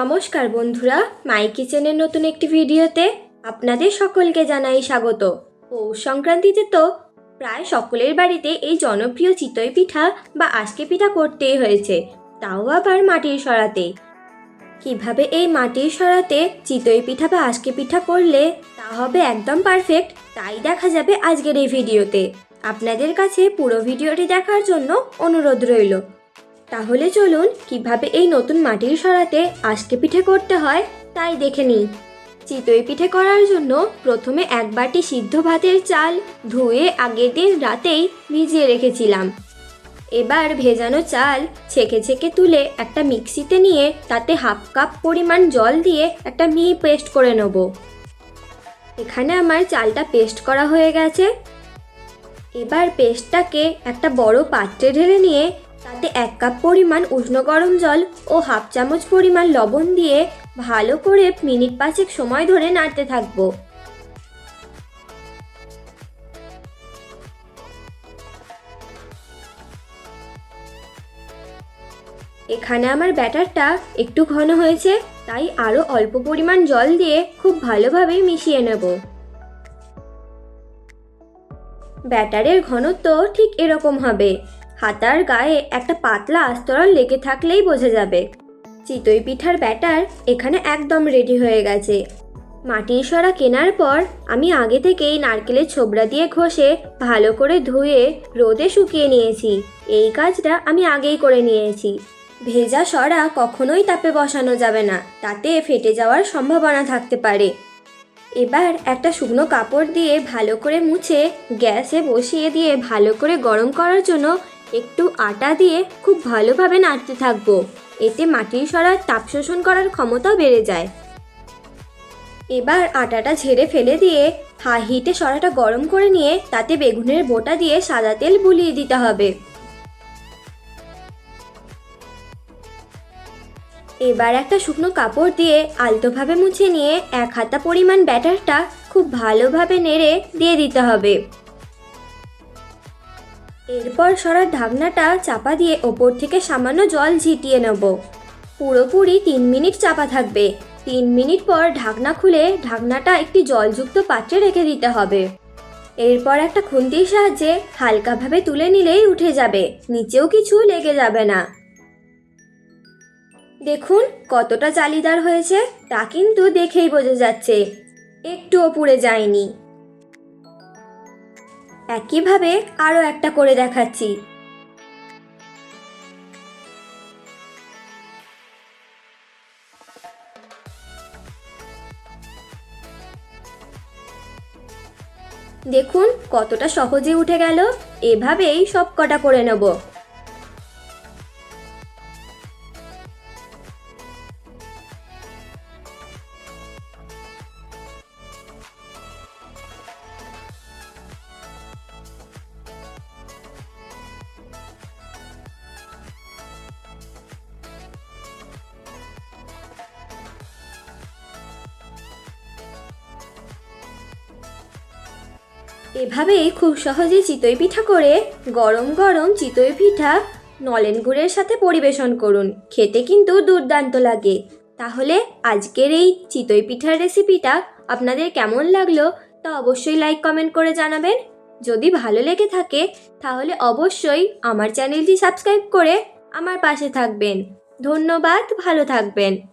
নমস্কার বন্ধুরা, মাই কিচেনের নতুন একটি ভিডিওতে আপনাদের সকলকে জানাই স্বাগত। পৌষ সংক্রান্তিতে তো প্রায় সকলের বাড়িতে এই জনপ্রিয় চিতই পিঠা বা আজকে পিঠা করতেই হয়েছে, তাও আবার মাটির সরাতে। কীভাবে এই মাটির সরাতে চিতই পিঠা বা আজকে পিঠা করলে তা হবে একদম পারফেক্ট তাই দেখা যাবে আজকের এই ভিডিওতে। আপনাদের কাছে পুরো ভিডিওটি দেখার জন্য অনুরোধ রইল। তাহলে চলুন কীভাবে এই নতুন মাটির সরাতে আজকে পিঠে করতে হয় তাই দেখে নিই। চিতই পিঠে করার জন্য প্রথমে এক বাটি সিদ্ধ ভাতের চাল ধুয়ে আগের দিন রাতেই ভিজিয়ে রেখেছিলাম। এবার ভেজানো চাল ছেঁকে ছেঁকে তুলে একটা মিক্সিতে নিয়ে তাতে হাফ কাপ পরিমাণ জল দিয়ে একটা মিহি পেস্ট করে নেব। এখানে আমার চালটা পেস্ট করা হয়ে গেছে। এবার পেস্টটাকে একটা বড় পাত্রে ঢেলে নিয়ে তাতে এক কাপ পরিমাণ উষ্ণ গরম জল ও হাফ চামচ পরিমাণ লবণ দিয়ে ভালো করে মিনিট পাঁচেক সময় ধরে নাড়তে থাকব। এখানে আমার ব্যাটারটা একটু ঘন হয়েছে, তাই আরও অল্প পরিমাণ জল দিয়ে খুব ভালোভাবে মিশিয়ে নেব। ব্যাটারের ঘনত্ব ঠিক এরকম হবে। হাতার গায়ে একটা পাতলা আস্তরণ লেগে থাকলেই বোঝা যাবে। চিতই পিঠার ব্যাটার এখানে একদম রেডি হয়ে গেছে। মাটির সরা কেনার পর আমি আগে থেকেই নারকেলের ছোবড়া দিয়ে ঘষে ভালো করে ধুয়ে রোদে শুকিয়ে নিয়েছি। এই কাজটা আমি আগেই করে নিয়েছি। ভেজা সরা কখনোই তাপে বসানো যাবে না, তাতে ফেটে যাওয়ার সম্ভাবনা থাকতে পারে। এবার একটা শুকনো কাপড় দিয়ে ভালো করে মুছে গ্যাসে বসিয়ে দিয়ে ভালো করে গরম করার জন্য একটু আটা দিয়ে খুব ভালোভাবে নাড়তে থাকব। এতে মাটির সরার তাপ শোষণ করার ক্ষমতাও বেড়ে যায়। এবার আটাটা ঝেড়ে ফেলে দিয়ে হাই হিটে সরাটা গরম করে নিয়ে তাতে বেগুনের বোটা দিয়ে সাদা তেল বুলিয়ে দিতে হবে। এবার একটা শুকনো কাপড় দিয়ে আলতোভাবে মুছে নিয়ে এক হাতা পরিমাণ ব্যাটারটা খুব ভালোভাবে নেড়ে দিয়ে দিতে হবে। এরপর সরার ঢাকনাটা চাপা দিয়ে ওপর থেকে সামান্য জল ঝিটিয়ে নেব। পুরোপুরি তিন মিনিট চাপা থাকবে। তিন মিনিট পর ঢাকনা খুলে ঢাকনাটা একটি জলযুক্ত পাত্রে রেখে দিতে হবে। এরপর একটা খুন্তির সাহায্যে হালকাভাবে তুলে নিলেই উঠে যাবে, নিচেও কিছু লেগে যাবে না। দেখুন কতটা জালিদার হয়েছে, তা কিন্তু দেখেই বোঝা যাচ্ছে। একটুও পুড়ে যায়নি। একইভাবে আরও একটা করে দেখাচ্ছি। দেখুন কতটা সহজে উঠে গেল। এভাবেই সব কটা করে নেব। এভাবেই খুব সহজে চিতই পিঠা করে গরম গরম চিতই পিঠা নলেন গুড়ের সাথে পরিবেশন করুন। খেতে কিন্তু দুর্দান্ত লাগে। তাহলে আজকের এই চিতই পিঠার রেসিপিটা আপনাদের কেমন লাগল তা অবশ্যই লাইক কমেন্ট করে জানাবেন। যদি ভালো লেগে থাকে, তাহলে অবশ্যই আমার চ্যানেলটি সাবস্ক্রাইব করে আমার পাশে থাকবেন। ধন্যবাদ, ভালো থাকবেন।